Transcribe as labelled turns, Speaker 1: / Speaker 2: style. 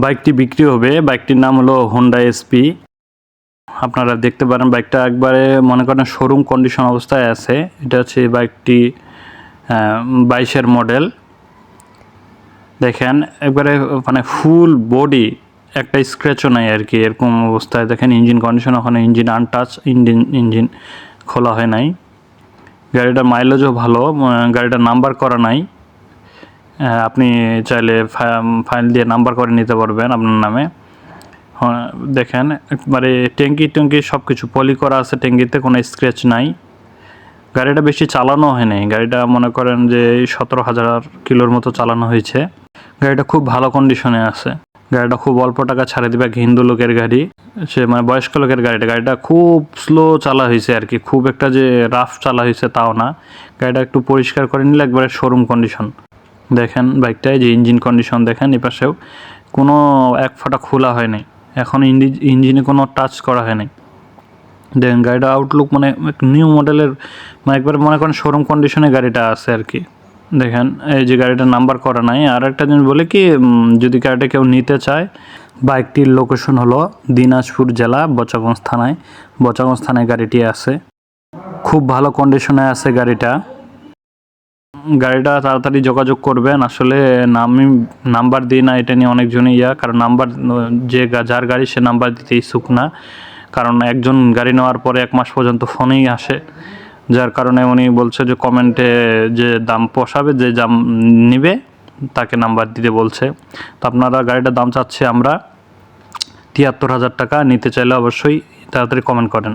Speaker 1: বাইকটি বিক্রি হবে। বাইকটির নাম হলো হোন্ডা এসপি আপনারা দেখতে পারেন বাইকটা একবারে মনে করেন শোরুম কন্ডিশন অবস্থায় আছে। এটা হচ্ছে বাইকটি বাইশের মডেল দেখেন, একবারে মানে ফুল বডি একটা স্ক্র্যাচও নাই আর কি, এরকম অবস্থায়। দেখেন ইঞ্জিন কন্ডিশন ওখানে ইঞ্জিন আনটাচ ইঞ্জিন ইঞ্জিন খোলা হয় নাই। গাড়িটার মাইলেজও ভালো গাড়িটার নাম্বার করা নাই। আপনি চাইলে ফাইল দিয়ে নাম্বার করে নিতে পারবেন আপনার নামে। হ্যাঁ, দেখেন একবারে ট্যাঙ্কি ট্যাঙ্কি সব কিছু পলি করা আছে ট্যাঙ্কিতে কোনো স্ক্র্যাচ নাই। গাড়িটা বেশি চালানো হয় নাই গাড়িটা মনে করেন যে সতেরো হাজার কিলোর মতো চালানো হয়েছে। গাড়িটা খুব ভালো কন্ডিশনে আছে। গাড়িটা খুব অল্প টাকা ছাড়ে দিবে এক হিন্দু লোকের গাড়ি। সে মানে বয়স্ক লোকের গাড়িটা। গাড়িটা খুব স্লো চালা হয়েছে আর কি। খুব একটা যে রাফ চালা হয়েছে তাও না। গাড়িটা একটু পরিষ্কার করে নিলে একবারে শোরুম কন্ডিশন দেখেন বাইকটায়, যে ইঞ্জিন কন্ডিশন দেখেন এপাশেও কোনো এক ফোঁটা খোলা হয়নি এখন ইঞ্জিনে কোনো টাচ করা হয়নি দেখেন গাড়িটা আউটলুক মানে নিউ মডেলের মানে একবার মনে করেন শোরুম কন্ডিশনে গাড়িটা আছে আর কি। দেখেন, এই যে গাড়িটার নাম্বার করা নাই। আর একটা জিনিস বলে কি যদি গাড়িটা কেউ নিতে চায়, বাইকটির লোকেশন হলো দিনাজপুর জেলা, বচাগঞ্জ থানায়। বচাগঞ্জ থানায় গাড়িটি আছে। খুব ভালো কন্ডিশনে আছে গাড়িটা। গাড়িটা তাড়াতাড়ি যোগাযোগ করবেন। আসলে আমি নাম্বার দিই না, এটা নিয়ে অনেকজনই ইয়া। কারণ নাম্বার, যে যার গাড়ি, সে নাম্বার দিতে ইচ্ছুক না। কারণ একজন গাড়ি নেওয়ার পরে এক মাস পর্যন্ত ফোনেই আসে। যার কারণে উনি বলছে যে, কমেন্টে যে দাম পোষাবে, যে দাম নিবে, তাকে নাম্বার দিতে বলছে। তো আপনারা গাড়িটার দাম চাচ্ছে আমরা তিয়াত্তর হাজার টাকা। নিতে চাইলে অবশ্যই তাড়াতাড়ি কমেন্ট করেন।